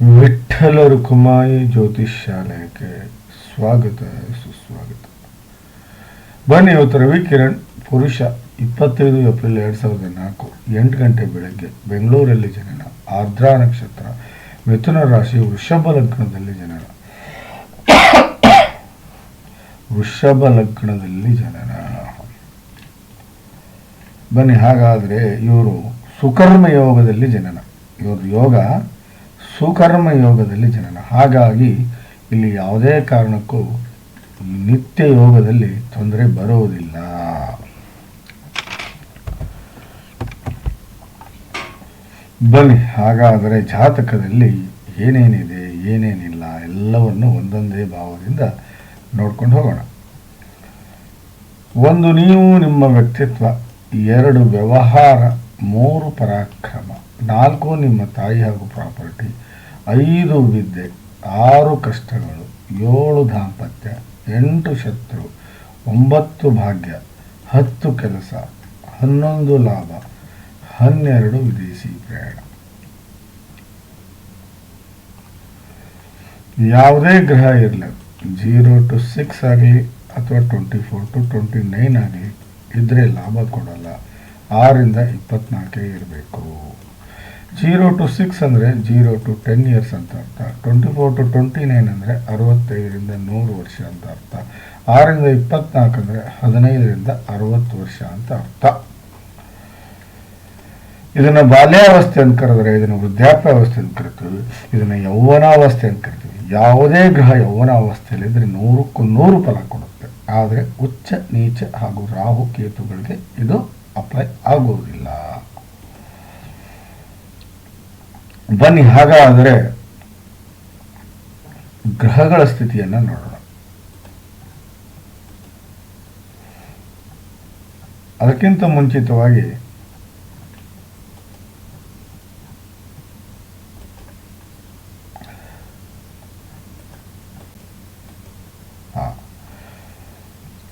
ವಿಠ್ಠಲ ರುಕುಮಾಯಿ ಜ್ಯೋತಿಷ್ ಶಾಲೆಗೆ ಸ್ವಾಗತ, ಸುಸ್ವಾಗತ. ಬನ್ನಿ ಇವತ್ತು ರವಿ ಕಿರಣ್ ಪುರುಷ, ಇಪ್ಪತ್ತೈದು ಏಪ್ರಿಲ್ ಎರಡು ಸಾವಿರದ ನಾಲ್ಕು, ಎಂಟು ಗಂಟೆ ಬೆಳಗ್ಗೆ ಬೆಂಗಳೂರಲ್ಲಿ ಜನನ, ಆರ್ದ್ರ ನಕ್ಷತ್ರ, ಮಿಥುನ ರಾಶಿ, ವೃಷಭ ಲಗ್ನದಲ್ಲಿ ಜನನ. ವೃಷಭ ಲಗ್ನದಲ್ಲಿ ಜನನ. ಬನ್ನಿ, ಹಾಗಾದರೆ ಇವರು ಸುಕರ್ಮ ಯೋಗದಲ್ಲಿ ಜನನ. ಇವ್ರ ಯೋಗ ಸುಕರ್ಮ ಯೋಗದಲ್ಲಿ ಜನನ. ಹಾಗಾಗಿ ಇಲ್ಲಿ ಯಾವುದೇ ಕಾರಣಕ್ಕೂ ನಿತ್ಯ ಯೋಗದಲ್ಲಿ ತೊಂದರೆ ಬರುವುದಿಲ್ಲ. ಬನ್ನಿ, ಹಾಗಾದರೆ ಜಾತಕದಲ್ಲಿ ಏನೇನಿದೆ, ಏನೇನಿಲ್ಲ ಎಲ್ಲವನ್ನು ಒಂದೊಂದೇ ಭಾವದಿಂದ ನೋಡ್ಕೊಂಡು ಹೋಗೋಣ. ಒಂದು, ನೀವು ನಿಮ್ಮ ವ್ಯಕ್ತಿತ್ವ, ಎರಡು, ವ್ಯವಹಾರ, ಮೂರು, ಪರಾಕ್ರಮ, ನಾಲ್ಕು, ನಿಮ್ಮ ತಾಯಿ ಹಾಗೂ ಪ್ರಾಪರ್ಟಿ ಐದು ವಿದ್ಯೆ, ಆರು ಕಷ್ಟಗಳು, ಏಳು ದಾಂಪತ್ಯ, ಎಂಟು ಶತ್ರು, ಒಂಬತ್ತು ಭಾಗ್ಯ, ಹತ್ತು ಕೆಲಸ, ಹನ್ನೊಂದು ಲಾಭ, ಹನ್ನೆರಡು ವಿದೇಶಿ ಪ್ರಯಾಣ. ಯಾವುದೇ ಗ್ರಹ ಇರಲಿ, ಜೀರೋ ಟು ಸಿಕ್ಸ್ ಆಗಲಿ ಅಥವಾ twenty four to twenty nine ಆಗಲಿ, ಇದ್ರೆ ಲಾಭ ಕೊಡಲ್ಲ. ಆರಿಂದ ಇಪ್ಪತ್ನಾಲ್ಕೇ ಇರಬೇಕು. ಜೀರೋ ಟು ಸಿಕ್ಸ್ ಅಂದರೆ ಜೀರೋ ಟು ಟೆನ್ ಇಯರ್ಸ್ ಅಂತ ಅರ್ಥ. Twenty four to twenty nine ಅಂದರೆ ಅರವತ್ತೈದರಿಂದ ನೂರು ವರ್ಷ ಅಂತ ಅರ್ಥ. ಆರರಿಂದ ಇಪ್ಪತ್ನಾಲ್ಕು ಅಂದರೆ ಹದಿನೈದರಿಂದ ಅರವತ್ತು ವರ್ಷ ಅಂತ ಅರ್ಥ. ಇದನ್ನು ಬಾಲ್ಯಾವಸ್ಥೆ ಅಂತ ಕರೆದ್ರೆ ಇದನ್ನು ವೃದ್ಧಾಪ್ಯಾವಸ್ಥೆ ಅಂತ ಕರಿತೀವಿ. ಇದನ್ನು ಯೌವನಾವಸ್ಥೆ ಅಂತ ಕರಿತೀವಿ. ಯಾವುದೇ ಗ್ರಹ ಯೌವನಾವಸ್ಥೆಯಲ್ಲಿದ್ದರೆ ನೂರಕ್ಕೂ ನೂರು ಫಲ ಕೊಡುತ್ತೆ. ಆದರೆ ಉಚ್ಚ, ನೀಚ ಹಾಗೂ ರಾಹು ಕೇತುಗಳಿಗೆ ಇದು ಅಪ್ಲೈ ಆಗುವುದಿಲ್ಲ ಬನ್ನಿ ಹಾಗಾದರೆ ಗ್ರಹಗಳ ಸ್ಥಿತಿಯನ್ನು ನೋಡೋಣ ಅದಕ್ಕಿಂತ ಮುಂಚಿತವಾಗಿ.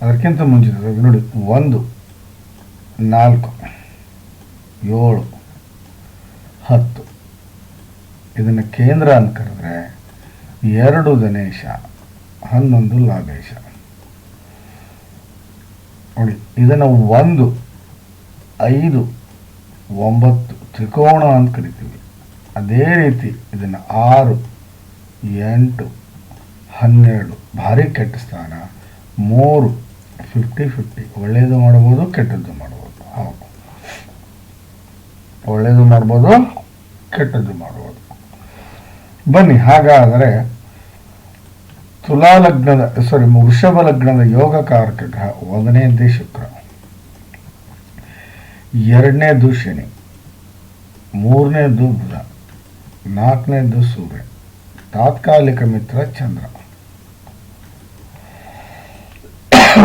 ಅದಕ್ಕಿಂತ ಮುಂಚಿತವಾಗಿ ನೋಡಿ ಒಂದು ನಾಲ್ಕು ಏಳು ಹತ್ತು ಇದನ್ನು ಕೇಂದ್ರ ಅಂತ ಕರೆದ್ರೆ ಎರಡು ಗಣೇಶ, ಹನ್ನೊಂದು ಲಾಭೇಶ ನೋಡಿ, ಇದನ್ನು ಒಂದು, ಐದು, ಒಂಬತ್ತು ತ್ರಿಕೋಣ ಅಂತ ಕರಿತೀವಿ. ಅದೇ ರೀತಿ ಇದನ್ನು ಆರು, ಎಂಟು, ಹನ್ನೆರಡು ಭಾರಿ ಕೆಟ್ಟ ಸ್ಥಾನ, ಮೂರು ಫಿಫ್ಟಿ ಫಿಫ್ಟಿ ಒಳ್ಳೆಯದು ಮಾಡ್ಬೋದು, ಕೆಟ್ಟದ್ದು ಮಾಡ್ಬೋದು. ಹೌದು. ಒಳ್ಳೆಯದು ಮಾಡ್ಬೋದು, ಕೆಟ್ಟದ್ದು ಮಾಡ್ಬೋದು. ಬನ್ನಿ, ಹಾಗಾದರೆ ತುಲಾ ಲಗ್ನದ ಸಾರಿ ವೃಷಭ ಲಗ್ನದ ಯೋಗಕಾರಕ ಗ್ರಹ ಒಂದನೇದ್ದೇ ಶುಕ್ರ. ಎರಡನೇದು ಶನಿ ಮೂರನೇದು ಬುಧ, ನಾಲ್ಕನೇದು ಸೂರ್ಯ, ತಾತ್ಕಾಲಿಕ ಮಿತ್ರ ಚಂದ್ರ.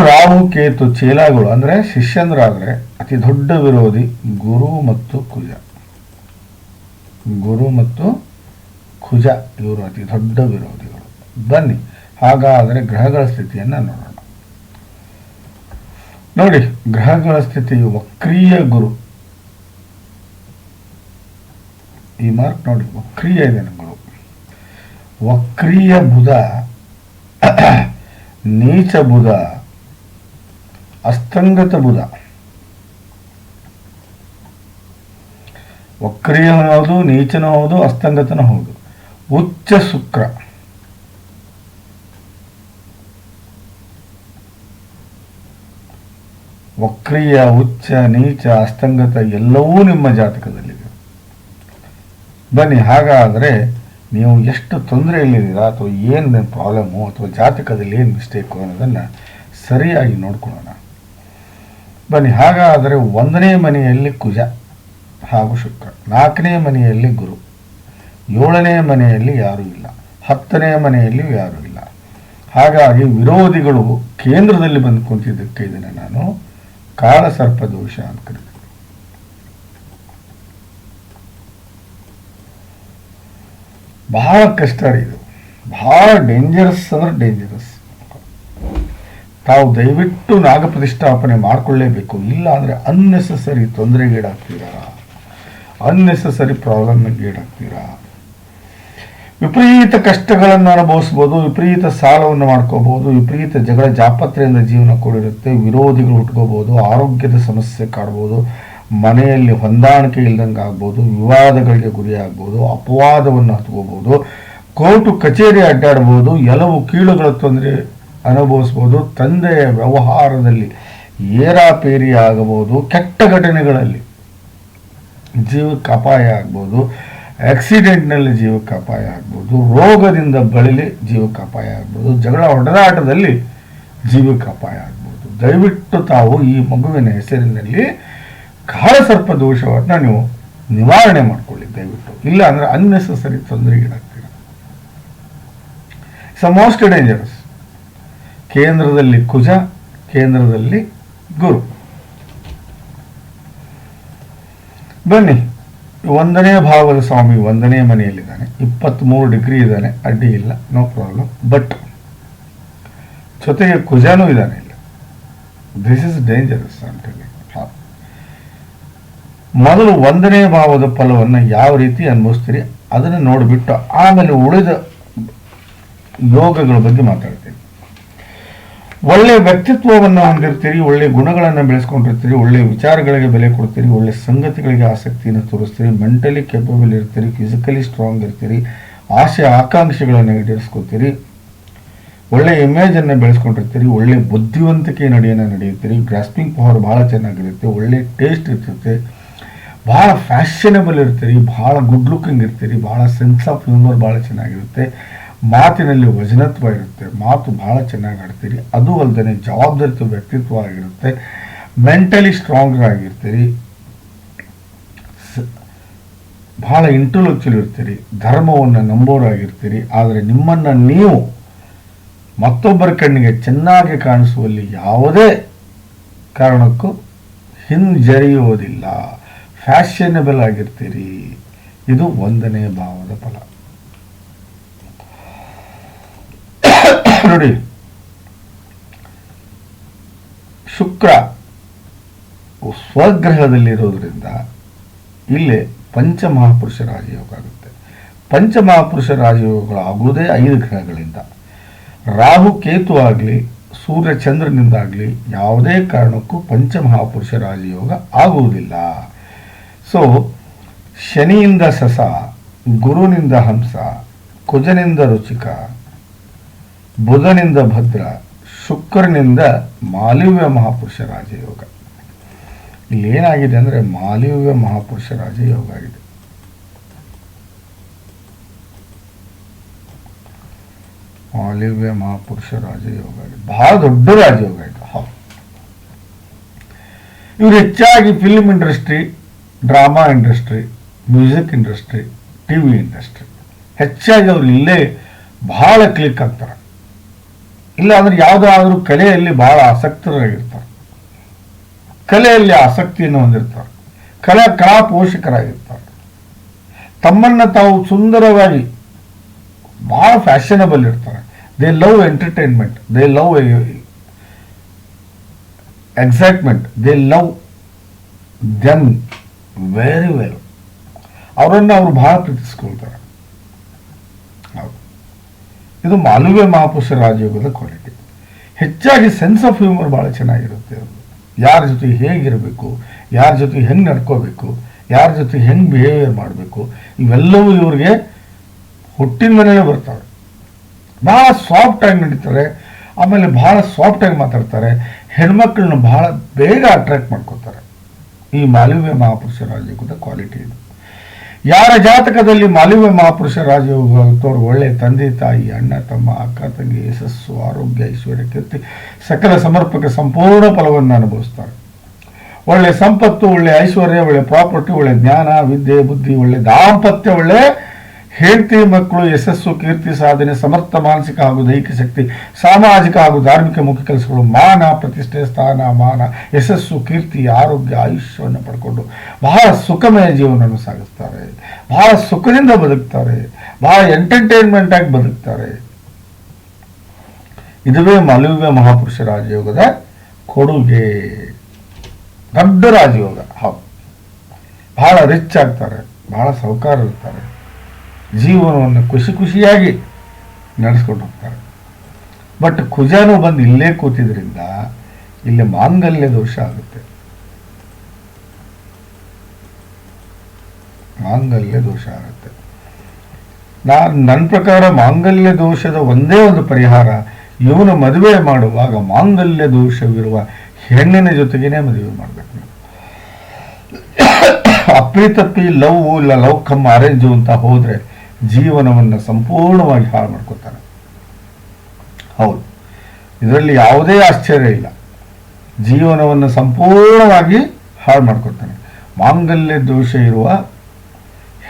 ರಾಹು, ಕೇತು, ಚೇಲಾಗಳು, ಅಂದರೆ ಶಿಷ್ಯಂದ್ರಾದರೆ ಅತಿ ದೊಡ್ಡ ವಿರೋಧಿ ಗುರು ಮತ್ತು ಕುಜ ಗುರು ಮತ್ತು ಕುಜ ಇವರು ಅತಿ ದೊಡ್ಡ ವಿರೋಧಿಗಳು. ಬನ್ನಿ, ಹಾಗಾದರೆ ಗ್ರಹಗಳ ಸ್ಥಿತಿಯನ್ನು ನೋಡೋಣ. ನೋಡಿ, ಗ್ರಹಗಳ ಸ್ಥಿತಿಯು ವಕ್ರೀಯ ಗುರು. ಈ ಮಾರ್ಕ್ ನೋಡಿ, ವಕ್ರೀಯ ಇದೆ ಗುರು. ವಕ್ರೀಯ ಬುಧ, ನೀಚ ಬುಧ, ಅಸ್ತಂಗತ ಬುಧ. ವಕ್ರೀಯನೂ ಹೌದು, ನೀಚನೂ ಹೌದು, ಅಸ್ತಂಗತನೂ ಹೌದು. ಉಚ್ಚ ಶುಕ್ರ. ವಕ್ರೀಯ, ಉಚ್ಚ, ನೀಚ, ಅಸ್ತಂಗತ ಎಲ್ಲವೂ ನಿಮ್ಮ ಜಾತಕದಲ್ಲಿದೆ. ಬನ್ನಿ, ಹಾಗಾದರೆ ನೀವು ಎಷ್ಟು ತೊಂದರೆಯಲ್ಲಿದ್ದೀರಾ ಅಥವಾ ಏನು ಪ್ರಾಬ್ಲಮ್ಮು ಅಥವಾ ಜಾತಕದಲ್ಲಿ ಏನು ಮಿಸ್ಟೇಕು ಅನ್ನೋದನ್ನು ಸರಿಯಾಗಿ ನೋಡ್ಕೊಳ್ಳೋಣ. ಬನ್ನಿ, ಹಾಗಾದರೆ ಒಂದನೇ ಮನೆಯಲ್ಲಿ ಕುಜ ಹಾಗೂ ಶುಕ್ರ, ನಾಲ್ಕನೇ ಮನೆಯಲ್ಲಿ ಗುರು. ಏಳನೇ ಮನೆಯಲ್ಲಿ ಯಾರೂ ಇಲ್ಲ. ಹತ್ತನೇ ಮನೆಯಲ್ಲಿ ಯಾರೂ ಇಲ್ಲ. ಹಾಗಾಗಿ ವಿರೋಧಿಗಳು ಕೇಂದ್ರದಲ್ಲಿ ಬಂದು ಕುಂತಿದ್ದಕ್ಕೆ ಇದನ್ನು ನಾನು ಕಾಳಸರ್ಪ ದೋಷ ಅಂತ ಕರಿತೀನಿ. ಬಹಳ ಕಷ್ಟ ರೀ ಇದು. ಬಹಳ ಡೇಂಜರಸ್ ಅಂದ್ರೆ ಡೇಂಜರಸ್ ತಾವು ದಯವಿಟ್ಟು ನಾಗ ಪ್ರತಿಷ್ಠಾಪನೆ ಮಾಡಿಕೊಳ್ಳೇಬೇಕು. ಇಲ್ಲ ಅಂದರೆ ಅನ್ನೆಸೆಸರಿ ತೊಂದರೆಗೀಡಾಗ್ತೀರಾ ಅನ್ನೆಸೆಸರಿ ಪ್ರಾಬ್ಲಮ್ಗೆ ಈಡಾಗ್ತೀರಾ? ವಿಪರೀತ ಕಷ್ಟಗಳನ್ನು ಅನುಭವಿಸ್ಬೋದು, ವಿಪರೀತ ಸಾಲವನ್ನು ಮಾಡ್ಕೋಬಹುದು ವಿಪರೀತ ಜಗಳ ಜಾಪತ್ರೆಯಿಂದ ಜೀವನ ಕೂಡಿರುತ್ತೆ, ವಿರೋಧಿಗಳು ಹುಟ್ಕೋಬಹುದು ಆರೋಗ್ಯದ ಸಮಸ್ಯೆ ಕಾಡ್ಬೋದು, ಮನೆಯಲ್ಲಿ ಹೊಂದಾಣಿಕೆ ಇಲ್ದಂಗೆ ಆಗ್ಬೋದು, ವಿವಾದಗಳಿಗೆ ಗುರಿಯಾಗ್ಬೋದು ಅಪವಾದವನ್ನು ಹತ್ಕೋಬಹುದು ಕೋರ್ಟು ಕಚೇರಿ ಅಡ್ಡಾಡ್ಬೋದು, ಎಲ್ಲವೂ ಕೀಳುಗಳ ತೊಂದರೆ ಅನುಭವಿಸ್ಬೋದು ತಂದೆಯ ವ್ಯವಹಾರದಲ್ಲಿ ಏರಾಪೇರಿ ಆಗಬಹುದು ಕೆಟ್ಟ ಘಟನೆಗಳಲ್ಲಿ ಜೀವಕ್ಕೆ ಅಪಾಯ ಆಗ್ಬೋದು ಆಕ್ಸಿಡೆಂಟ್ನಲ್ಲಿ ಜೀವಕ್ಕೆ ಅಪಾಯ ಆಗ್ಬೋದು, ರೋಗದಿಂದ ಬಳಲಿ ಜೀವಕ್ಕೆ ಅಪಾಯ ಆಗ್ಬೋದು, ಜಗಳ ಹೊಡೆದಾಟದಲ್ಲಿ ಜೀವಕ್ಕೆ ಅಪಾಯ ಆಗ್ಬೋದು. ದಯವಿಟ್ಟು ತಾವು ಈ ಮಗುವಿನ ಹೆಸರಿನಲ್ಲಿ ಕಾಳಸರ್ಪ ದೋಷವನ್ನು ನೀವು ನಿವಾರಣೆ ಮಾಡ್ಕೊಳ್ಳಿ ದಯವಿಟ್ಟು. ಇಲ್ಲ ಅಂದರೆ ತೊಂದರೆ ತೊಂದರೆಗೀಡಾಗ್ತೀರ ಇಟ್ಸ್ ಮೋಸ್ಟ್ ಡೇಂಜರಸ್ ಕೇಂದ್ರದಲ್ಲಿ ಕುಜ, ಕೇಂದ್ರದಲ್ಲಿ ಗುರು. ಬನ್ನಿ. ಒಂದನೇ ಭಾವದ ಸ್ವಾಮಿ ಒಂದನೇ ಮನೆಯಲ್ಲಿದ್ದಾನೆ. ಇಪ್ಪತ್ತ್ಮೂರು ಡಿಗ್ರಿ ಇದ್ದಾನೆ. ಅಡ್ಡಿ ಇಲ್ಲ. ನೋ ಪ್ರಾಬ್ಲಮ್ ಬಟ್ ಜೊತೆಗೆ ಕುಜಾನೂ ಇದ್ದಾನೆ ಇಲ್ಲ. ದಿಸ್ ಇಸ್ ಡೇಂಜರಸ್ ಅಂತೇಳಿ ಮೊದಲು ಒಂದನೇ ಭಾವದ ಫಲವನ್ನು ಯಾವ ರೀತಿ ಅನುಭವಿಸ್ತೀರಿ? ಅದನ್ನು ನೋಡಿಬಿಟ್ಟು ಆಮೇಲೆ ಉಳಿದ ಯೋಗಗಳ ಬಗ್ಗೆ ಮಾತಾಡ್ತೀನಿ. ಒಳ್ಳೆ ವ್ಯಕ್ತಿತ್ವವನ್ನು ಹೊಂದಿರ್ತೀರಿ ಒಳ್ಳೆ ಗುಣಗಳನ್ನು ಬೆಳೆಸ್ಕೊಂಡಿರ್ತೀರಿ, ಒಳ್ಳೆ ವಿಚಾರಗಳಿಗೆ ಬೆಲೆ ಕೊಡ್ತೀರಿ, ಒಳ್ಳೆ ಸಂಗತಿಗಳಿಗೆ ಆಸಕ್ತಿಯನ್ನು ತೋರಿಸ್ತೀರಿ ಮೆಂಟಲಿ ಕೆಪಬಲ್ ಇರ್ತೀರಿ ಫಿಸಿಕಲಿ ಸ್ಟ್ರಾಂಗ್ ಇರ್ತೀರಿ, ಆಸೆ ಆಕಾಂಕ್ಷೆಗಳನ್ನು ಈಡೇರಿಸ್ಕೊತೀರಿ, ಒಳ್ಳೆ ಇಮೇಜನ್ನು ಬೆಳೆಸ್ಕೊಂಡಿರ್ತೀರಿ, ಒಳ್ಳೆ ಬುದ್ಧಿವಂತಿಕೆ ನಡೆಯನ್ನು ನಡೆಯುತ್ತೀರಿ ಗ್ರಾಸ್ಪಿಂಗ್ ಪವರ್ ಭಾಳ ಚೆನ್ನಾಗಿರುತ್ತೆ, ಒಳ್ಳೆ ಟೇಸ್ಟ್ ಇರ್ತೈತೆ ಭಾಳ ಫ್ಯಾಷನಬಲ್ ಇರ್ತೀರಿ ಭಾಳ ಗುಡ್ ಲುಕಿಂಗ್ ಇರ್ತೀರಿ ಭಾಳ ಸೆನ್ಸ್ ಆಫ್ ಹ್ಯೂಮರ್ ಭಾಳ ಚೆನ್ನಾಗಿರುತ್ತೆ ಮಾತಿನಲ್ಲಿ ವಜನತ್ವ ಇರುತ್ತೆ, ಮಾತು ಭಾಳ ಚೆನ್ನಾಗಿ ಆಡ್ತೀರಿ. ಅದು ಅಲ್ಲದೆ ಜವಾಬ್ದಾರಿತ ವ್ಯಕ್ತಿತ್ವ ಆಗಿರುತ್ತೆ. ಮೆಂಟಲಿ ಸ್ಟ್ರಾಂಗ್ ಆಗಿರ್ತೀರಿ. ಬಹಳ ಇಂಟೆಲೆಕ್ಚುಲ್ ಇರ್ತೀರಿ. ಧರ್ಮವನ್ನು ನಂಬೋರಾಗಿರ್ತೀರಿ. ಆದರೆ ನಿಮ್ಮನ್ನು ನೀವು ಮತ್ತೊಬ್ಬರ ಕಣ್ಣಿಗೆ ಚೆನ್ನಾಗಿ ಕಾಣಿಸುವಲ್ಲಿ ಯಾವುದೇ ಕಾರಣಕ್ಕೂ ಹಿಂಜರಿಯುವುದಿಲ್ಲ. ಫ್ಯಾಷನಬಲ್ ಆಗಿರ್ತೀರಿ. ಇದು ಒಂದನೇ ಭಾವದ ಫಲ. ನೋಡಿ ಶುಕ್ರ ಸ್ವಗ್ರಹದಲ್ಲಿರೋದ್ರಿಂದ ಇಲ್ಲಿ ಪಂಚಮಹಾಪುರುಷ ರಾಜಯೋಗ ಆಗುತ್ತೆ. ಪಂಚಮಹಾಪುರುಷ ರಾಜಯೋಗಗಳು ಆಗುವುದೇ ಐದು ಗ್ರಹಗಳಿಂದ. ರಾಹು ಕೇತು ಆಗಲಿ, ಸೂರ್ಯ ಚಂದ್ರನಿಂದಾಗಲಿ ಯಾವುದೇ ಕಾರಣಕ್ಕೂ ಪಂಚಮಹಾಪುರುಷ ರಾಜಯೋಗ ಆಗುವುದಿಲ್ಲ. ಸೊ ಶನಿಯಿಂದ ಸಸ, ಗುರುನಿಂದ ಹಂಸ, ಕುಜನಿಂದ ರುಚಿಕ ಬುಧನಿಂದ ಭದ್ರ, ಶುಕ್ರನಿಂದ ಮಾಲಿವ್ಯ ಮಹಾಪುರುಷ ರಾಜಯೋಗ. ಇಲ್ಲಿ ಏನಾಗಿದೆ ಅಂದರೆ ಮಾಲಿವ್ಯ ಮಹಾಪುರುಷ ರಾಜಯೋಗ ಆಗಿದೆ. ಮಾಲಿವ್ಯ ಮಹಾಪುರುಷ ರಾಜಯೋಗ ಆಗಿದೆ. ಬಹಳ ದೊಡ್ಡ ರಾಜಯೋಗ ಆಯಿತು ಹೌದು ಇವರು ಹೆಚ್ಚಾಗಿ film industry drama industry music industry T V industry ಹೆಚ್ಚಾಗಿ ಅವರು ಇಲ್ಲೇ ಬಹಳ ಕ್ಲಿಕ್ ಆಗ್ತಾರೆ. ಇಲ್ಲ ಅಂದ್ರೆ ಯಾವುದಾದ್ರೂ ಕಲೆಯಲ್ಲಿ ಬಹಳ ಆಸಕ್ತರಾಗಿರ್ತಾರೆ. ಕಲೆಯಲ್ಲಿ ಆಸಕ್ತಿಯನ್ನು ಹೊಂದಿರ್ತಾರೆ. ಕಲಾ ಕಲಾ ಪೋಷಕರಾಗಿರ್ತಾರೆ. ತಮ್ಮನ್ನು ತಾವು ಸುಂದರವಾಗಿ ಬಹಳ ಫ್ಯಾಷನಬಲ್ ಇರ್ತಾರೆ. They love entertainment they love excitement they love them very well ಅವರನ್ನು ಅವರು ಬಹಳ ಪ್ರೀತಿಸ್ಕೊಳ್ತಾರೆ. ಇದು ಮಾಲವ್ಯ ಮಹಾಪುರುಷ ರಾಜಯೋಗದ ಕ್ವಾಲಿಟಿ ಹೆಚ್ಚಾಗಿ ಸೆನ್ಸ್ ಆಫ್ ಹ್ಯೂಮರ್ ಭಾಳ ಚೆನ್ನಾಗಿರುತ್ತೆ. ಯಾರ ಜೊತೆ ಹೇಗಿರಬೇಕು, ಯಾರ ಜೊತೆ ಹೆಂಗೆ ನಡ್ಕೋಬೇಕು, ಯಾರ ಜೊತೆ ಹೆಂಗೆ ಬಿಹೇವಿಯರ್ ಮಾಡಬೇಕು, ಇವೆಲ್ಲವೂ ಇವ್ರಿಗೆ ಹುಟ್ಟಿನ ಮನೆಯೇ ಬರ್ತಾವೆ. ಭಾಳ ಸಾಫ್ಟಾಗಿ ನಡೀತಾರೆ. ಆಮೇಲೆ ಭಾಳ ಸಾಫ್ಟಾಗಿ ಮಾತಾಡ್ತಾರೆ. ಹೆಣ್ಮಕ್ಳನ್ನ ಭಾಳ ಬೇಗ ಅಟ್ರಾಕ್ಟ್ ಮಾಡ್ಕೋತಾರೆ. ಈ ಮಾಲವ್ಯ ಮಹಾಪುರುಷ ರಾಜಯೋಗದ ಕ್ವಾಲಿಟಿ ಇದು. ಯಾರ ಜಾತಕದಲ್ಲಿ ಮಾಲಿವ್ಯ ಮಹಾಪುರುಷ ರಾಜಯೋಗ ಇರ್ತವ್ರು ಒಳ್ಳೆ ತಂದೆ, ತಾಯಿ, ಅಣ್ಣ, ತಮ್ಮ, ಅಕ್ಕ, ತಂಗಿ, ಯಶಸ್ಸು, ಆರೋಗ್ಯ, ಐಶ್ವರ್ಯ, ಕೀರ್ತಿ, ಸಕಲ ಸಮರ್ಪಕ ಸಂಪೂರ್ಣ ಫಲವನ್ನು ಅನುಭವಿಸ್ತಾರೆ. ಒಳ್ಳೆ ಸಂಪತ್ತು, ಒಳ್ಳೆ ಐಶ್ವರ್ಯ, ಒಳ್ಳೆ ಪ್ರಾಪರ್ಟಿ, ಒಳ್ಳೆ ಜ್ಞಾನ, ವಿದ್ಯೆ, ಬುದ್ಧಿ, ಒಳ್ಳೆ ದಾಂಪತ್ಯ, ಒಳ್ಳೆ ಹೆಂಡತಿ ಮಕ್ಕಳು ಯಶಸ್ಸು, ಕೀರ್ತಿ, ಸಾಧನೆ, ಸಮರ್ಥ, ಮಾನಸಿಕ ಹಾಗೂ ದೈಹಿಕ ಶಕ್ತಿ, ಸಾಮಾಜಿಕ ಹಾಗೂ ಧಾರ್ಮಿಕ ಮುಖ್ಯ ಕೆಲಸಗಳು, ಮಾನ, ಪ್ರತಿಷ್ಠೆ, ಸ್ಥಾನ, ಮಾನ, ಯಶಸ್ಸು, ಕೀರ್ತಿ, ಆರೋಗ್ಯ, ಆಯುಷ್ಯವನ್ನು ಪಡ್ಕೊಂಡು ಬಹಳ ಸುಖಮಯ ಜೀವನವನ್ನು ಸಾಗಿಸ್ತಾರೆ. ಬಹಳ ಸುಖದಿಂದ ಬದುಕ್ತಾರೆ. ಬಹಳ ಎಂಟರ್ಟೈನ್ಮೆಂಟ್ ಆಗಿ ಬದುಕ್ತಾರೆ. ಇದುವೇ ಮಾಲವ್ಯ ಮಹಾಪುರುಷ ರಾಜಯೋಗದ ಕೊಡುಗೆ. ದೊಡ್ಡ ರಾಜಯೋಗ. ಹೌದು. ಬಹಳ ರಿಚ್ ಆಗ್ತಾರೆ. ಬಹಳ ಸೌಕಾರ ಇರ್ತಾರೆ. ಜೀವನವನ್ನು ಖುಷಿ ಖುಷಿಯಾಗಿ ನಡೆಸ್ಕೊಂಡು ಹೋಗ್ತಾರೆ. ಬಟ್ ಕುಜಾನು ಬಂದು ಇಲ್ಲೇ ಕೂತಿದ್ರಿಂದ ಇಲ್ಲಿ ಮಾಂಗಲ್ಯ ದೋಷ ಆಗುತ್ತೆ. ಮಾಂಗಲ್ಯ ದೋಷ ಆಗುತ್ತೆ. ನಾನು ನನ್ನ ಪ್ರಕಾರ ಮಾಂಗಲ್ಯ ದೋಷದ ಒಂದೇ ಒಂದು ಪರಿಹಾರ ಇವನು ಮದುವೆ ಮಾಡುವಾಗ ಮಾಂಗಲ್ಯ ದೋಷವಿರುವ ಹೆಣ್ಣಿನ ಜೊತೆಗೇನೆ ಮದುವೆ ಮಾಡಬೇಕು ನೀವು. ಅಪ್ಪಿತಪ್ಪಿ ಲವ್ ಇಲ್ಲ ಲವ್ ಕಮ್ ಅರೇಂಜು ಅಂತ ಹೋದ್ರೆ ಜೀವನವನ್ನು ಸಂಪೂರ್ಣವಾಗಿ ಹಾಳು ಮಾಡ್ಕೊತಾರೆ ಹೌದು. ಇದರಲ್ಲಿ ಯಾವುದೇ ಆಶ್ಚರ್ಯ ಇಲ್ಲ. ಜೀವನವನ್ನು ಸಂಪೂರ್ಣವಾಗಿ ಹಾಳು ಮಾಡ್ಕೊತಾನೆ ಮಾಂಗಲ್ಯ ದೋಷ ಇರುವ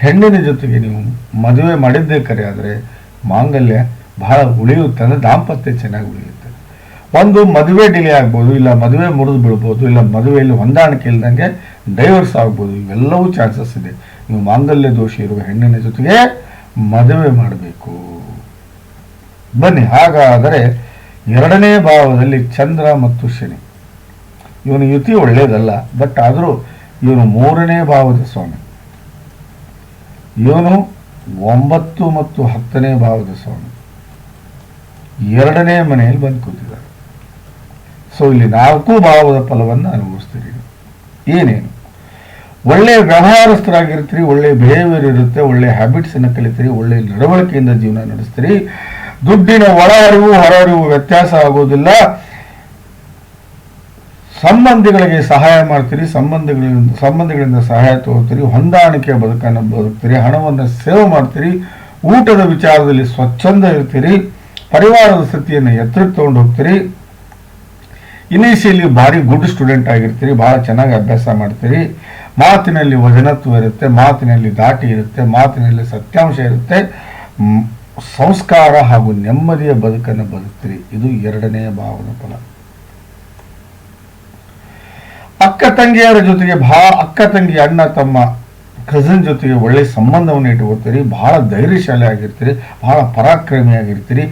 ಹೆಣ್ಣಿನ ಜೊತೆಗೆ ನೀವು ಮದುವೆ ಮಾಡಿದ್ದೇ ಕರೆ, ಆದರೆ ಮಾಂಗಲ್ಯ ಬಹಳ ಉಳಿಯುತ್ತೆ ಅಂದರೆ ದಾಂಪತ್ಯ ಚೆನ್ನಾಗಿ ಉಳಿಯುತ್ತೆ. ಒಂದು ಮದುವೆ ಡಿಲೇ ಆಗ್ಬೋದು, ಇಲ್ಲ ಮದುವೆ ಮುರಿದು ಬಿಡ್ಬೋದು ಇಲ್ಲ ಮದುವೆಯಲ್ಲಿ ಹೊಂದಾಣಿಕೆ ಇಲ್ದಂಗೆ ಡೈವರ್ಸ್ ಆಗ್ಬೋದು, ಇವೆಲ್ಲವೂ ಚಾನ್ಸಸ್ ಇದೆ. ನೀವು ಮಾಂಗಲ್ಯ ದೋಷ ಇರುವ ಹೆಣ್ಣಿನ ಜೊತೆಗೆ ಮದುವೆ ಮಾಡಬೇಕು. ಬನ್ನಿ, ಹಾಗಾದರೆ ಎರಡನೇ ಭಾವದಲ್ಲಿ ಚಂದ್ರ ಮತ್ತು ಶನಿ. ಇವನು ಯುತಿ ಒಳ್ಳೆಯದಲ್ಲ ಬಟ್ ಆದರೂ ಇವನು ಮೂರನೇ ಭಾವದ ಸ್ವಾಮಿ. ಇವನು ಒಂಬತ್ತು ಮತ್ತು ಹತ್ತನೇ ಭಾವದ ಸ್ವಾಮಿ. ಎರಡನೇ ಮನೆಯಲ್ಲಿ ಬಂದು ಕೂತಿದ್ದಾರೆ ಸೊ ಇಲ್ಲಿ ನಾಲ್ಕು ಭಾವದ ಫಲವನ್ನು ಅನುಭವಿಸ್ತೀರಿ ಏನೇನು? ಒಳ್ಳೆಯ ವ್ಯವಹಾರಸ್ಥರಾಗಿರ್ತೀರಿ ಒಳ್ಳೆಯ ಬಿಹೇವಿಯರ್ ಇರುತ್ತೆ ಒಳ್ಳೆಯ ಹ್ಯಾಬಿಟ್ಸನ್ನು ಕಲಿತೀರಿ ಒಳ್ಳೆಯ ನಡವಳಿಕೆಯಿಂದ ಜೀವನ ನಡೆಸ್ತೀರಿ. ದುಡ್ಡಿನ ಒಳ ಅರಿವು ಹೊರ ಅರಿವು ವ್ಯತ್ಯಾಸ ಆಗೋದಿಲ್ಲ. ಸಂಬಂಧಿಗಳಿಗೆ ಸಹಾಯ ಮಾಡ್ತೀರಿ, ಸಂಬಂಧಿಗಳಿಂದ ಸಂಬಂಧಿಗಳಿಂದ ಸಹಾಯ ತಗೋತೀರಿ ಹೊಂದಾಣಿಕೆಯ ಬದುಕನ್ನು ಬದುಕ್ತೀರಿ, ಹಣವನ್ನು ಸೇವ್ ಮಾಡ್ತೀರಿ, ಊಟದ ವಿಚಾರದಲ್ಲಿ ಸ್ವಚ್ಛಂದ ಇರ್ತೀರಿ, ಪರಿವಾರದ ಸ್ಥಿತಿಯನ್ನು ಎತ್ತರಕ್ಕೆ ತಗೊಂಡು ಹೋಗ್ತೀರಿ. ಇನಿಷಿಯಲಿ ಭಾರಿ ಗುಡ್ ಸ್ಟೂಡೆಂಟ್ ಆಗಿರ್ತೀರಿ, ಭಾಳ ಚೆನ್ನಾಗಿ ಅಭ್ಯಾಸ ಮಾಡ್ತೀರಿ. ಮಾತಿನಲ್ಲಿ ವಜನತ್ವ ಇರುತ್ತೆ, ಮಾತಿನಲ್ಲಿ ದಾಟಿ ಇರುತ್ತೆ, ಮಾತಿನಲ್ಲಿ ಸತ್ಯಾಂಶ ಇರುತ್ತೆ. ಸಂಸ್ಕಾರ ಹಾಗೂ ನೆಮ್ಮದಿಯ ಬದುಕನ್ನು ಬದುಕ್ತೀರಿ. ಇದು ಎರಡನೆಯ ಭಾವನ ಫಲ. ಅಕ್ಕ ತಂಗಿಯರ ಜೊತೆಗೆ ಬಹಳ ಅಕ್ಕ ತಂಗಿ ಅಣ್ಣ ತಮ್ಮ ಕಸಿನ್ ಜೊತೆಗೆ ಒಳ್ಳೆ ಸಂಬಂಧವನ್ನು ಇಟ್ಟುಕೊಳ್ತೀರಿ ಬಹಳ ಧೈರ್ಯಶಾಲಿ ಆಗಿರ್ತೀರಿ. ಬಹಳ ಪರಾಕ್ರಮಿ ಆಗಿರ್ತೀರಿ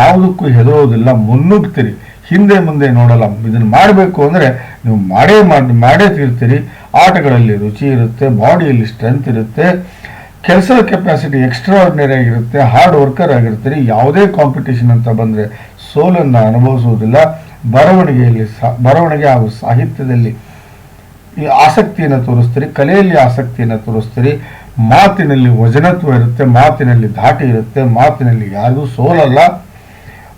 ಯಾವುದಕ್ಕೂ ಹೆದರೋದಿಲ್ಲ ಮುನ್ನುಗ್ತೀರಿ ಹಿಂದೆ ಮುಂದೆ ನೋಡಲ್ಲ. ಇದನ್ನು ಮಾಡಬೇಕು ಅಂದರೆ ನೀವು ಮಾಡೇ ಮಾಡಿ, ಮಾಡೇ ತೀರ್ತೀರಿ. ಆಟಗಳಲ್ಲಿ ರುಚಿ ಇರುತ್ತೆ, ಬಾಡಿಯಲ್ಲಿ ಸ್ಟ್ರೆಂತ್ ಇರುತ್ತೆ, ಕೆಲಸದ ಕೆಪಾಸಿಟಿ ಎಕ್ಸ್ಟ್ರಾರ್ಡಿನರಿ ಆಗಿರುತ್ತೆ ಹಾರ್ಡ್ ವರ್ಕರ್ ಆಗಿರ್ತೀರಿ, ಯಾವುದೇ ಕಾಂಪಿಟೇಷನ್ ಅಂತ ಬಂದರೆ ಸೋಲನ್ನು ಅನುಭವಿಸುವುದಿಲ್ಲ. ಬರವಣಿಗೆಯಲ್ಲಿ ಸಾ, ಬರವಣಿಗೆ ಹಾಗೂ ಸಾಹಿತ್ಯದಲ್ಲಿ ಈ ಆಸಕ್ತಿಯನ್ನು ತೋರಿಸ್ತೀರಿ, ಕಲೆಯಲ್ಲಿ ಆಸಕ್ತಿಯನ್ನು ತೋರಿಸ್ತೀರಿ. ಮಾತಿನಲ್ಲಿ ವಜನತ್ವ ಇರುತ್ತೆ, ಮಾತಿನಲ್ಲಿ ಧಾಟಿ ಇರುತ್ತೆ, ಮಾತಿನಲ್ಲಿ ಯಾರಿಗೂ ಸೋಲಲ್ಲ.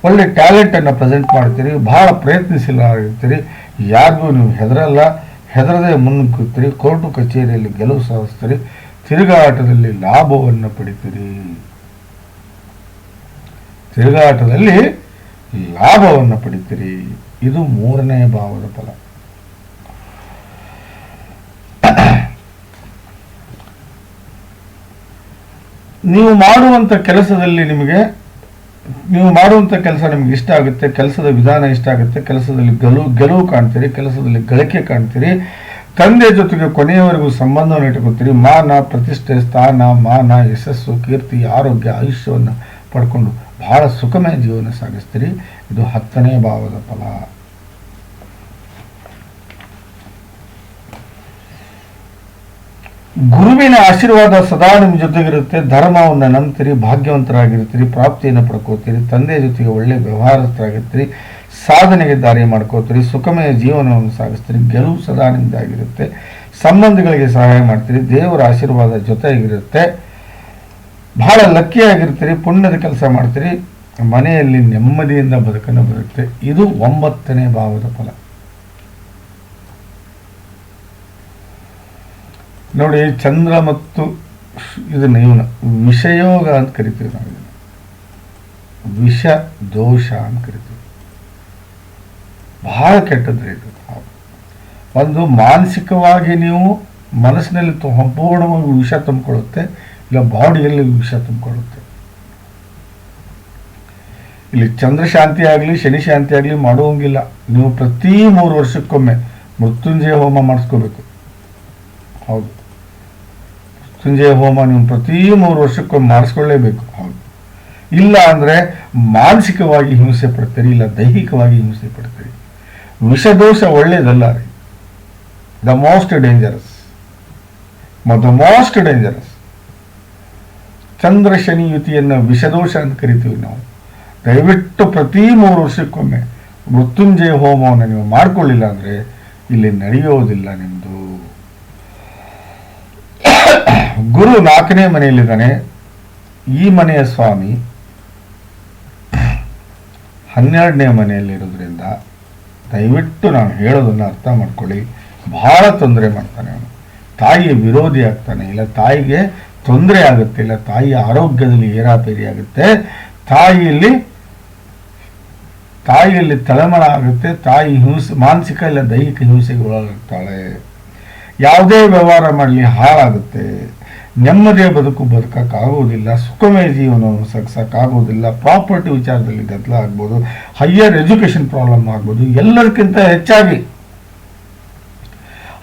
ಒಳ್ಳೆ ಟ್ಯಾಲೆಂಟನ್ನು ಪ್ರೆಸೆಂಟ್ ಮಾಡ್ತೀರಿ ಭಾಳ ಪ್ರಯತ್ನಿಸಿಲ್ಲ ಆಗಿರ್ತೀರಿ ಯಾರಿಗೂ ನೀವು ಹೆದರಲ್ಲ. ಹೆದರದೆ ಮುನ್ನುಗ್ಗುತ್ತೀರಿ ಕೋರ್ಟು ಕಚೇರಿಯಲ್ಲಿ ಗೆಲುವು ಸಾಧಿಸ್ತೀರಿ ತಿರುಗಾಟದಲ್ಲಿ ಲಾಭವನ್ನು ಪಡಿತೀರಿ. ತಿರುಗಾಟದಲ್ಲಿ ಲಾಭವನ್ನು ಪಡಿತೀರಿ. ಇದು ಮೂರನೇ ಭಾವದ ಫಲ. ನೀವು ಮಾಡುವಂಥ ಕೆಲಸದಲ್ಲಿ ನಿಮಗೆ ನೀವು ಮಾಡುವಂಥ ಕೆಲಸ ನಿಮ್ಗೆ ಇಷ್ಟ ಆಗುತ್ತೆ, ಕೆಲಸದ ವಿಧಾನ ಇಷ್ಟ ಆಗುತ್ತೆ, ಕೆಲಸದಲ್ಲಿ ಗೆಲುವು ಗೆಲುವು ಕಾಣ್ತೀರಿ, ಕೆಲಸದಲ್ಲಿ ಗಳಿಕೆ ಕಾಣ್ತೀರಿ. ತಂದೆ ಜೊತೆಗೆ ಕೊನೆಯವರೆಗೂ ಸಂಬಂಧವನ್ನು ಇಟ್ಕೊತೀರಿ ಮಾನ, ಪ್ರತಿಷ್ಠೆ, ಸ್ಥಾನ, ಮಾನ, ಯಶಸ್ಸು, ಕೀರ್ತಿ, ಆರೋಗ್ಯ, ಆಯುಷ್ಯವನ್ನು ಪಡ್ಕೊಂಡು ಬಹಳ ಸುಖಮಯ ಜೀವನ ಸಾಗಿಸ್ತೀರಿ. ಇದು ಹತ್ತನೇ ಭಾವದ ಫಲ. ಗುರುವಿನ ಆಶೀರ್ವಾದ ಸದಾ ನಿಮ್ಮ ಜೊತೆಗಿರುತ್ತೆ, ಧರ್ಮವನ್ನು ನಂಬ್ತೀರಿ, ಭಾಗ್ಯವಂತರಾಗಿರ್ತೀರಿ, ಪ್ರಾಪ್ತಿಯನ್ನು ಪಡ್ಕೋತೀರಿ ತಂದೆಯ ಜೊತೆಗೆ ಒಳ್ಳೆ ವ್ಯವಹಾರಸ್ಥರಾಗಿರ್ತೀರಿ, ಸಾಧನೆಗೆ ದಾರಿ ಮಾಡ್ಕೋತೀರಿ, ಸುಖಮಯ ಜೀವನವನ್ನು ಸಾಗಿಸ್ತೀರಿ, ಗೆಲುವು ಸದಾ ನಿಮ್ಮದಾಗಿರುತ್ತೆ ಸಂಬಂಧಗಳಿಗೆ ಸಹಾಯ ಮಾಡ್ತೀರಿ, ದೇವರ ಆಶೀರ್ವಾದ ಜೊತೆಗಿರುತ್ತೆ. ಬಹಳ ಲಕ್ಕಿಯಾಗಿರ್ತೀರಿ, ಪುಣ್ಯದ ಕೆಲಸ ಮಾಡ್ತೀರಿ, ಮನೆಯಲ್ಲಿ ನೆಮ್ಮದಿಯಿಂದ ಬದುಕನ್ನು ಬರುತ್ತೆ. ಇದು ಒಂಬತ್ತನೇ ಭಾವದ ಫಲ. ನೋಡಿ, ಚಂದ್ರ ಮತ್ತು ಇದನ್ನ ಇವನ ವಿಷಯೋಗ ಅಂತ ಕರಿತೀವಿ ನಾವು ಇದನ್ನು. ವಿಷ ದೋಷ ಅಂತ ಕರಿತೀವಿ. ಬಹಳ ಕೆಟ್ಟದ್ರಿ ಇದು. ಒಂದು ಮಾನಸಿಕವಾಗಿ ನೀವು ಮನಸ್ಸಿನಲ್ಲಿ ಸಂಪೂರ್ಣವಾಗಿ ವಿಷ ತುಂಬಿಕೊಳ್ಳುತ್ತೆ, ಇಲ್ಲ ಬಾಡಿಯಲ್ಲಿ ವಿಷ ತುಂಬಿಕೊಳ್ಳುತ್ತೆ. ಇಲ್ಲಿ ಚಂದ್ರ ಶಾಂತಿ ಆಗಲಿ, ಶನಿ ಶಾಂತಿ ಆಗಲಿ ಮಾಡುವಂಗಿಲ್ಲ. ನೀವು ಪ್ರತಿ ಮೂರು ವರ್ಷಕ್ಕೊಮ್ಮೆ ಮೃತ್ಯುಂಜಯ ಹೋಮ ಮಾಡಿಸ್ಕೋಬೇಕು. ಹೌದು. ಮೃತ್ಯುಂಜಯ ಹೋಮ ನೀವು ಪ್ರತಿ ಮೂರು ವರ್ಷಕ್ಕೊಮ್ಮೆ ಮಾಡಿಸ್ಕೊಳ್ಳೇಬೇಕು. ಹೌದು. ಇಲ್ಲ ಅಂದರೆ ಮಾನಸಿಕವಾಗಿ ಹಿಂಸೆ ಪಡ್ತೀರಿ, ಇಲ್ಲ ದೈಹಿಕವಾಗಿ ಹಿಂಸೆ ಪಡ್ತೀರಿ. ವಿಷದೋಷ ಒಳ್ಳೆಯದಲ್ಲ ರೀ. The most dangerous the most dangerous Chandra Shani ಯುತಿಯನ್ನು ವಿಷದೋಷ ಅಂತ ಕರಿತೀವಿ ನಾವು. ದಯವಿಟ್ಟು ಪ್ರತಿ ಮೂರು ವರ್ಷಕ್ಕೊಮ್ಮೆ ಮೃತ್ಯುಂಜಯ ಹೋಮವನ್ನು ನೀವು ಮಾಡ್ಕೊಳ್ಳಿಲ್ಲ ಅಂದರೆ ಇಲ್ಲಿ ನಡೆಯೋದಿಲ್ಲ ನಿಮ್ಮದು ಗುರು ನಾಲ್ಕನೇ ಮನೆಯಲ್ಲಿದ್ದಾನೆ. ಈ ಮನೆಯ ಸ್ವಾಮಿ ಹನ್ನೆರಡನೇ ಮನೆಯಲ್ಲಿರೋದ್ರಿಂದ ದಯವಿಟ್ಟು ನಾನು ಹೇಳೋದನ್ನು ಅರ್ಥ ಮಾಡ್ಕೊಳ್ಳಿ. ಬಹಳ ತೊಂದರೆ ಮಾಡ್ತಾನೆ ಅವನು. ತಾಯಿಯ ವಿರೋಧಿ ಆಗ್ತಾನೆ. ಇಲ್ಲ, ತಾಯಿಗೆ ತೊಂದರೆ ಆಗುತ್ತೆ. ಇಲ್ಲ, ತಾಯಿಯ ಆರೋಗ್ಯದಲ್ಲಿ ಏರಾಪೇರಿ ಆಗುತ್ತೆ. ತಾಯಿಯಲ್ಲಿ ತಾಯಿಯಲ್ಲಿ ತಳಮಳ ಆಗುತ್ತೆ. ತಾಯಿ ಹಿಂಸೆ, ಮಾನಸಿಕ ಇಲ್ಲ ದೈಹಿಕ ಹಿಂಸೆಗೆ ಒಳಗಾಗ್ತಾಳೆ. ಯಾವುದೇ ವ್ಯವಹಾರ ಮಾಡಲಿ ಹಾಳಾಗುತ್ತೆ. ನೆಮ್ಮದಿಯ ಬದುಕು ಬದುಕಕ್ಕಾಗೋದಿಲ್ಲ ಸುಖಮಯ ಜೀವನವನ್ನು ಸಗ್ಸಕ್ಕಾಗೋದಿಲ್ಲ ಪ್ರಾಪರ್ಟಿ ವಿಚಾರದಲ್ಲಿ ಗದ್ದಲ ಆಗ್ಬೋದು ಹೈಯರ್ ಎಜುಕೇಷನ್ ಪ್ರಾಬ್ಲಮ್ ಆಗ್ಬೋದು, ಎಲ್ಲದಕ್ಕಿಂತ ಹೆಚ್ಚಾಗಿ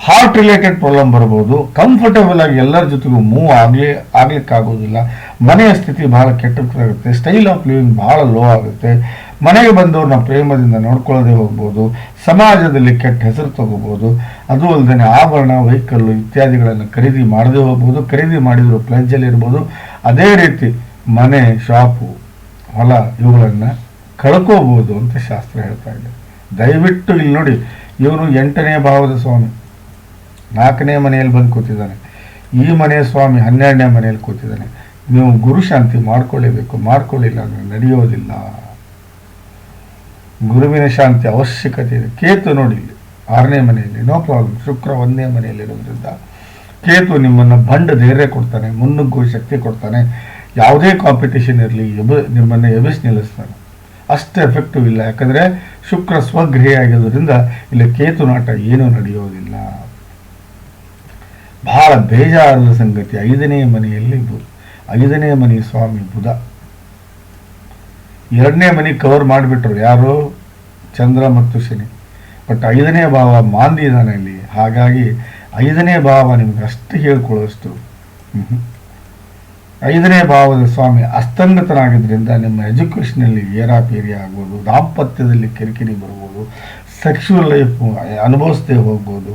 ಹಾರ್ಟ್ ರಿಲೇಟೆಡ್ ಪ್ರಾಬ್ಲಮ್ ಬರ್ಬೋದು ಕಂಫರ್ಟಬಲ್ ಆಗಿ ಎಲ್ಲರ ಜೊತೆಗೂ ಮೂವ್ ಆಗಲಿ ಆಗ್ಲಿಕ್ಕಾಗೋದಿಲ್ಲ ಮನೆಯ ಸ್ಥಿತಿ ಬಹಳ ಕೆಟ್ಟದಾಗುತ್ತೆ ಸ್ಟೈಲ್ ಆಫ್ ಲಿವಿಂಗ್ ಬಹಳ ಲೋ ಆಗುತ್ತೆ ಮನೆಗೆ ಬಂದವ್ರನ್ನ ಪ್ರೇಮದಿಂದ ನೋಡ್ಕೊಳ್ಳದೆ ಹೋಗ್ಬೋದು, ಸಮಾಜದಲ್ಲಿ ಕೆಟ್ಟ ಹೆಸರು ತಗೋಬೋದು, ಅದು ಅಲ್ಲದೆ ಆಭರಣ ವೆಹಿಕಲ್ಲು ಇತ್ಯಾದಿಗಳನ್ನು ಖರೀದಿ ಮಾಡದೆ ಹೋಗ್ಬೋದು, ಖರೀದಿ ಮಾಡಿದ್ರು ಪ್ಲಜ್ಜಲ್ಲಿ ಇರ್ಬೋದು. ಅದೇ ರೀತಿ ಮನೆ, ಶಾಪು, ಹೊಲ ಇವುಗಳನ್ನು ಕಳ್ಕೋಬೋದು ಅಂತ ಶಾಸ್ತ್ರ ಹೇಳ್ತಾ ಇದೆ. ದಯವಿಟ್ಟು ಇಲ್ಲಿ ನೋಡಿ, ಇವನು ಎಂಟನೇ ಭಾವದ ಸ್ವಾಮಿ, ನಾಲ್ಕನೇ ಮನೆಯಲ್ಲಿ ಬಂದು ಕೂತಿದ್ದಾನೆ. ಈ ಮನೆಯ ಸ್ವಾಮಿ ಹನ್ನೆರಡನೇ ಮನೆಯಲ್ಲಿ ಕೂತಿದ್ದಾನೆ. ನೀವು ಗುರು ಶಾಂತಿ ಮಾಡ್ಕೊಳ್ಳೇಬೇಕು, ಮಾಡ್ಕೊಳ್ಳಿಲ್ಲ ಅಂದರೆ ನಡೆಯೋದಿಲ್ಲ. ಗುರುವಿನ ಶಾಂತಿ ಅವಶ್ಯಕತೆ ಇದೆ. ಕೇತು ನೋಡಿ ಇಲ್ಲಿ, ಆರನೇ ಮನೆಯಲ್ಲಿ ನೋ ಪ್ರಾಬ್ಲಮ್ ಶುಕ್ರ ಒಂದನೇ ಮನೆಯಲ್ಲಿರೋದ್ರಿಂದ ಕೇತು ನಿಮ್ಮನ್ನು ಬಂಡ ಧೈರ್ಯ ಕೊಡ್ತಾನೆ, ಮುನ್ನುಗ್ಗುವ ಶಕ್ತಿ ಕೊಡ್ತಾನೆ. ಯಾವುದೇ ಕಾಂಪಿಟೇಷನ್ ಇರಲಿ, ಎಬ, ನಿಮ್ಮನ್ನು ಎಬಿಸ್ ನಿಲ್ಲಿಸ್ತಾನೆ. ಅಷ್ಟು ಎಫೆಕ್ಟಿವ್ ಇಲ್ಲ. ಯಾಕಂದರೆ ಶುಕ್ರ ಸ್ವಗೃಹ ಆಗಿರೋದ್ರಿಂದ ಇಲ್ಲಿ ಕೇತು ನಾಟ ಏನೂ ನಡೆಯೋದಿಲ್ಲ. ಬಹಳ ಬೇಜಾರದ ಸಂಗತಿ. ಐದನೇ ಮನೆಯಲ್ಲಿ ಐದನೇ ಮನೆ ಸ್ವಾಮಿ ಬುಧ. ಎರಡನೇ ಮನೆ ಕವರ್ ಮಾಡಿಬಿಟ್ರು ಯಾರು? ಚಂದ್ರ ಮತ್ತು ಶನಿ. ಬಟ್ ಐದನೇ ಭಾವ ಮಾಂದಿ ಇದ್ದಾನೆ ಇಲ್ಲಿ. ಹಾಗಾಗಿ ಐದನೇ ಭಾವ ನಿಮ್ಗೆ ಅಷ್ಟು ಹೇಳ್ಕೊಳ್ಳೋಷ್ಟು. ಐದನೇ ಭಾವದ ಸ್ವಾಮಿ ಅಸ್ತಂಗತನಾಗಿದ್ದರಿಂದ ನಿಮ್ಮ ಎಜುಕೇಷನಲ್ಲಿ ಏರಾಪೇರಿ ಆಗ್ಬೋದು, ದಾಂಪತ್ಯದಲ್ಲಿ ಕಿರಿಕಿರಿ ಬರ್ಬೋದು ಸೆಕ್ಷುವಲ್ ಲೈಫ್ ಅನುಭವಿಸದೆ ಹೋಗ್ಬೋದು.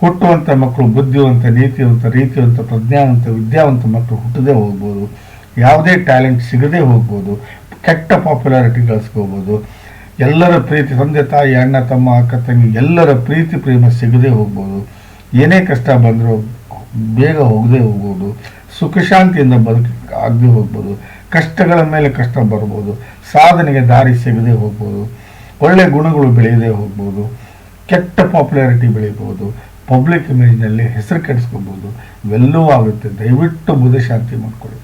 ಹುಟ್ಟುವಂಥ ಮಕ್ಕಳು ಬುದ್ಧಿವಂತ, ನೀತಿವಂತ, ರೀತಿವಂತ, ಪ್ರಜ್ಞಾವಂತ, ವಿದ್ಯಾವಂತ ಮಕ್ಕಳು ಹುಟ್ಟದೇ ಹೋಗ್ಬೋದು. ಯಾವುದೇ ಟ್ಯಾಲೆಂಟ್ ಸಿಗದೆ ಹೋಗ್ಬೋದು, ಕೆಟ್ಟ ಪಾಪ್ಯುಲಾರಿಟಿ ಗಳಿಸ್ಕೋಬೋದು, ಎಲ್ಲರ ಪ್ರೀತಿ ತಂದೆ, ತಾಯಿ, ಅಣ್ಣ, ತಮ್ಮ, ಅಕ್ಕ, ತಂಗಿ, ಎಲ್ಲರ ಪ್ರೀತಿ, ಪ್ರೇಮ ಸಿಗದೆ ಹೋಗ್ಬೋದು. ಏನೇ ಕಷ್ಟ ಬಂದರೂ ಬೇಗ ಹೋಗದೆ ಹೋಗ್ಬೋದು. ಸುಖ ಶಾಂತಿಯಿಂದ ಬದುಕ ಆಗದೆ ಹೋಗ್ಬೋದು. ಕಷ್ಟಗಳ ಮೇಲೆ ಕಷ್ಟ ಬರ್ಬೋದು. ಸಾಧನೆಗೆ ದಾರಿ ಸಿಗದೆ ಹೋಗ್ಬೋದು. ಒಳ್ಳೆ ಗುಣಗಳು ಬೆಳೆಯದೆ ಹೋಗ್ಬೋದು. ಕೆಟ್ಟ ಪಾಪ್ಯುಲಾರಿಟಿ ಬೆಳಿಬೋದು. ಪಬ್ಲಿಕ್ ಇಮೇಜ್ನಲ್ಲಿ ಹೆಸರು ಕೆಡಿಸ್ಕೋಬೋದು. ಇವೆಲ್ಲವೂ ಆಗುತ್ತೆ. ದಯವಿಟ್ಟು ಮಾಡಿಕೊಳ್ಳಿ ಮಾಡ್ಕೊಳ್ಳಿ.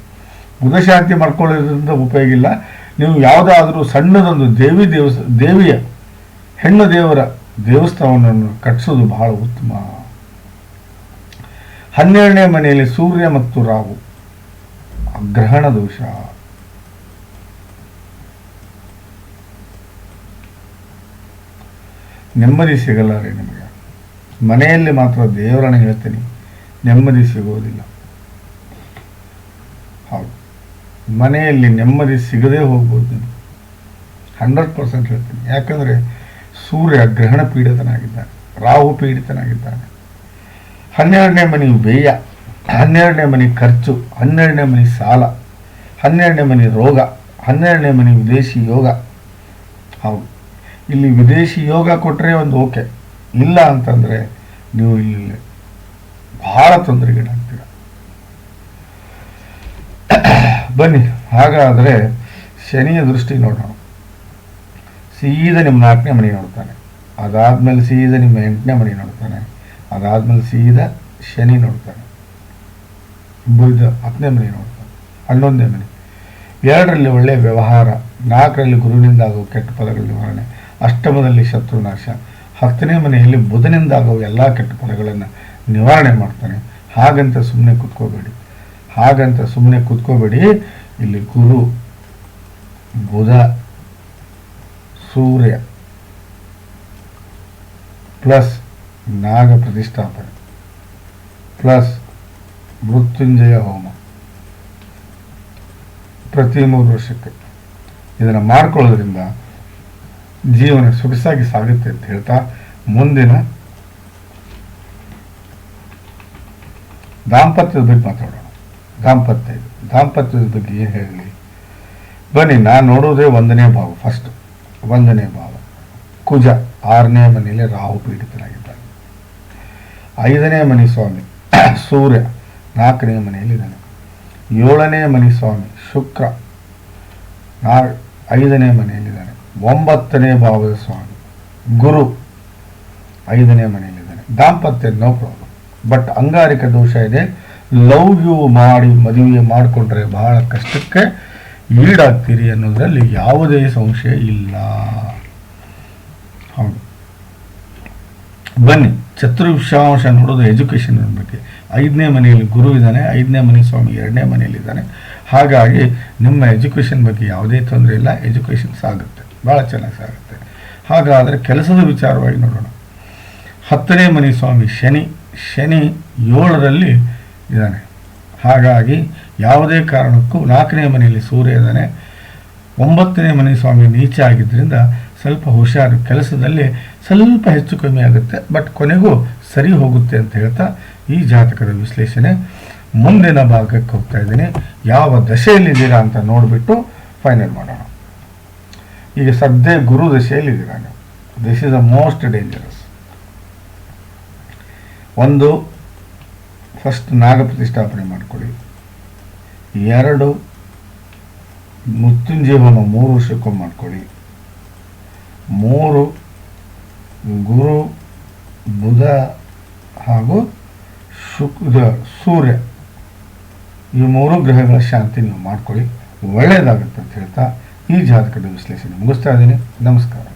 ಬುಧ ಶಾಂತಿ ಮಾಡ್ಕೊಳ್ಳೋದ್ರಿಂದ ಉಪಯೋಗ ಇಲ್ಲ. ನೀವು ಯಾವುದಾದ್ರೂ ಸಣ್ಣದೊಂದು ದೇವಿ ದೇವಸ್, ದೇವಿಯ, ಹೆಣ್ಣು ದೇವರ ದೇವಸ್ಥಾನವನ್ನು ಕಟ್ಟಿಸೋದು ಬಹಳ ಉತ್ತಮ. ಹನ್ನೆರಡನೇ ಮನೆಯಲ್ಲಿ ಸೂರ್ಯ ಮತ್ತು ರಾಹು. ಗ್ರಹಣ ದೋಷ. ನೆಮ್ಮದಿ ಸಿಗಲ್ಲ ರೀ ನಿಮಗೆ. ಮನೆಯಲ್ಲಿ ಮಾತ್ರ ದೇವರನ್ನು ಹೇಳ್ತೀನಿ. ನೆಮ್ಮದಿ ಸಿಗೋದಿಲ್ಲ. ಹೌದು. ಮನೆಯಲ್ಲಿ ನೆಮ್ಮದಿ ಸಿಗದೇ ಹೋಗ್ಬೋದು ಹಂಡ್ರೆಡ್ ಪರ್ಸೆಂಟ್ ಹೇಳ್ತೀನಿ. ಯಾಕಂದರೆ ಸೂರ್ಯ ಗ್ರಹಣ ಪೀಡಿತನಾಗಿದ್ದಾನೆ, ರಾಹು ಪೀಡಿತನಾಗಿದ್ದಾನೆ. ಹನ್ನೆರಡನೇ ಮನೆ ವ್ಯಯ, ಹನ್ನೆರಡನೇ ಮನೆ ಖರ್ಚು, ಹನ್ನೆರಡನೇ ಮನೆ ಸಾಲ, ಹನ್ನೆರಡನೇ ಮನೆ ರೋಗ, ಹನ್ನೆರಡನೇ ಮನೆ ವಿದೇಶಿ ಯೋಗ. ಹೌದು. ಇಲ್ಲಿ ವಿದೇಶಿ ಯೋಗ ಕೊಟ್ಟರೆ ಒಂದು ಓಕೆ. ಇಲ್ಲ ಅಂತಂದರೆ ನೀವು ಇಲ್ಲಿ ಭಾಳ ತೊಂದರೆಗೀಡಾಗ್ತೀರ. ಬನ್ನಿ. ಹಾಗಾದರೆ ಶನಿಯ ದೃಷ್ಟಿ ನೋಡೋಣ. ಸೀದಾ ನಿಮ್ಮ ನಾಲ್ಕನೇ ಮನೆ ನೋಡ್ತಾನೆ. ಅದಾದಮೇಲೆ ಸೀದಾ ನಿಮ್ಮ ಎಂಟನೇ ಮನೆ ನೋಡ್ತಾನೆ. ಅದಾದಮೇಲೆ ಸೀದಾ ಶನಿ ನೋಡ್ತಾನೆ. ಬುಧ ಹತ್ತನೇ ಮನೆ ನೋಡ್ತಾನೆ. ಹನ್ನೊಂದನೇ ಮನೆ. ಎರಡರಲ್ಲಿ ಒಳ್ಳೆಯ ವ್ಯವಹಾರ. ನಾಲ್ಕರಲ್ಲಿ ಗುರುವಿನಿಂದ ಆಗುವ ಕೆಟ್ಟ ಪದಗಳ ನಿವಾರಣೆ. ಅಷ್ಟಮದಲ್ಲಿ ಶತ್ರುನಾಶ. ಹತ್ತನೇ ಮನೆಯಲ್ಲಿ ಬುಧನಿಂದ ಆಗುವ ಎಲ್ಲ ಕೆಟ್ಟ ಪದಗಳನ್ನು ನಿವಾರಣೆ ಮಾಡ್ತಾನೆ. ಹಾಗಂತ ಸುಮ್ಮನೆ ಕುತ್ಕೋಬೇಡಿ. ಹಾಗಂತ ಸುಮ್ಮನೆ ಕುತ್ಕೋಬೇಡಿ. ಇಲ್ಲಿ ಗುರು, ಬುಧ, ಸೂರ್ಯ ಪ್ಲಸ್ ನಾಗ ಪ್ರತಿಷ್ಠಾಪನೆ ಪ್ಲಸ್ ಮೃತ್ಯುಂಜಯ ಹೋಮ ಪ್ರತಿ ಮೂರು ವರ್ಷಕ್ಕೆ. ಇದನ್ನು ಮಾಡ್ಕೊಳ್ಳೋದ್ರಿಂದ ಜೀವನ ಸೊಗಸಾಗಿ ಸಾಗುತ್ತೆ ಅಂತ ಹೇಳ್ತಾ ಮುಂದಿನ ದಾಂಪತ್ಯದ ಬಗ್ಗೆ ಮಾತಾಡೋಣ. ದಾಂಪತ್ಯ ದಾಂಪತ್ಯದ ಬಗ್ಗೆ ಏನು ಹೇಳಲಿ ಬನ್ನಿ, ನಾನು ನೋಡೋದೇ ಒಂದನೇ ಭಾವ ಫಸ್ಟ್ ಒಂದನೇ ಭಾವ. ಕುಜ, ಆರನೇ ಮನೆಯಲ್ಲಿ ರಾಹು ಪೀಡಿತನಾಗಿದ್ದಾನೆ. ಐದನೇ ಮನೆ ಸ್ವಾಮಿ, ಸೂರ್ಯ, ನಾಲ್ಕನೇ ಮನೆಯಲ್ಲಿ ಇದ್ದಾನೆ. ಏಳನೇ ಮನೆ ಸ್ವಾಮಿ, ಶುಕ್ರ, ನಾ, ಐದನೇ ಮನೆಯಲ್ಲಿದ್ದಾನೆ ಒಂಬತ್ತನೇ ಭಾವದ ಸ್ವಾಮಿ, ಗುರು, ಐದನೇ ಮನೆಯಲ್ಲಿದ್ದಾನೆ ದಾಂಪತ್ಯ ನೋ ಪ್ರಾಬ್ಲಮ್ ಬಟ್ ಅಂಗಾರಿಕ ದೋಷ ಇದೆ ಲವ್ ಯು ಮಾಡಿ ಮದುವೆ ಮಾಡಿಕೊಂಡ್ರೆ ಬಹಳ ಕಷ್ಟಕ್ಕೆ ಈಡಾಗ್ತೀರಿ ಅನ್ನೋದರಲ್ಲಿ ಯಾವುದೇ ಸಂಶಯ ಇಲ್ಲ. ಹೌದು. ಬನ್ನಿ ಚತುರ್ವಿಷಾಂಶ ನೋಡೋದು ಎಜುಕೇಷನ್ ಬಗ್ಗೆ. ಐದನೇ ಮನೆಯಲ್ಲಿ ಗುರು ಇದ್ದಾನೆ, ಐದನೇ ಮನೆ ಸ್ವಾಮಿ ಎರಡನೇ ಮನೆಯಲ್ಲಿದ್ದಾನೆ ಹಾಗಾಗಿ ನಿಮ್ಮ ಎಜುಕೇಷನ್ ಬಗ್ಗೆ ಯಾವುದೇ ತೊಂದರೆ ಇಲ್ಲ ಎಜುಕೇಷನ್ ಸಾಗುತ್ತೆ. ಭಾಳ ಚೆನ್ನಾಗಿ ಸಾಗುತ್ತೆ. ಹಾಗಾದರೆ ಕೆಲಸದ ವಿಚಾರವಾಗಿ ನೋಡೋಣ. ಹತ್ತನೇ ಮನೆ ಸ್ವಾಮಿ ಶನಿ ಶನಿ ಏಳರಲ್ಲಿ ಇದ್ದಾನೆ. ಹಾಗಾಗಿ ಯಾವುದೇ ಕಾರಣಕ್ಕೂ ನಾಲ್ಕನೇ ಮನೆಯಲ್ಲಿ ಸೂರ್ಯ ಇದ್ದಾನೆ ಒಂಬತ್ತನೇ ಮನೆ ಸ್ವಾಮಿ ನೀಚ ಆಗಿದ್ದರಿಂದ ಸ್ವಲ್ಪ ಹುಷಾರು ಕೆಲಸದಲ್ಲಿ ಸ್ವಲ್ಪ ಹೆಚ್ಚು ಕಮ್ಮಿ ಆಗುತ್ತೆ, ಬಟ್ ಕೊನೆಗೂ ಸರಿ ಹೋಗುತ್ತೆ ಅಂತ ಹೇಳ್ತಾ ಈ ಜಾತಕದ ವಿಶ್ಲೇಷಣೆ ಮುಂದಿನ ಭಾಗಕ್ಕೆ ಹೋಗ್ತಾ ಇದ್ದೀನಿ. ಯಾವ ದಶೆಯಲ್ಲಿದ್ದೀರಾ ಅಂತ ನೋಡಿಬಿಟ್ಟು ಫೈನಲ್ ಮಾಡೋಣ. ಈಗ ಸದ್ಯ ಗುರು ದಶೆಯಲ್ಲಿದ್ದೀರಾ ನೀವು? This is a most dangerous ಒಂದು ಫಸ್ಟ್ ನಾಗ ಪ್ರತಿಷ್ಠಾಪನೆ ಮಾಡ್ಕೊಳ್ಳಿ. ಎರಡು, ಮೃತ್ಯುಂಜಯ ಹೋಮ ಮೂರು ವರ್ಷಕ್ಕೊಮ್ಮೆ ಮಾಡ್ಕೊಳ್ಳಿ. ಮೂರು, ಗುರು, ಬುಧ ಹಾಗೂ ಶುಕ್ ಸೂರ್ಯ. ಈ ಮೂರು ಗ್ರಹಗಳ ಶಾಂತಿ ನೀವು ಮಾಡ್ಕೊಳ್ಳಿ. ಒಳ್ಳೆಯದಾಗುತ್ತೆ ಅಂತ ಹೇಳ್ತಾ ಈ ಜಾತಕದ ವಿಶ್ಲೇಷಣೆ ಮುಗಿಸ್ತಾ ಇದ್ದೀನಿ. ನಮಸ್ಕಾರ.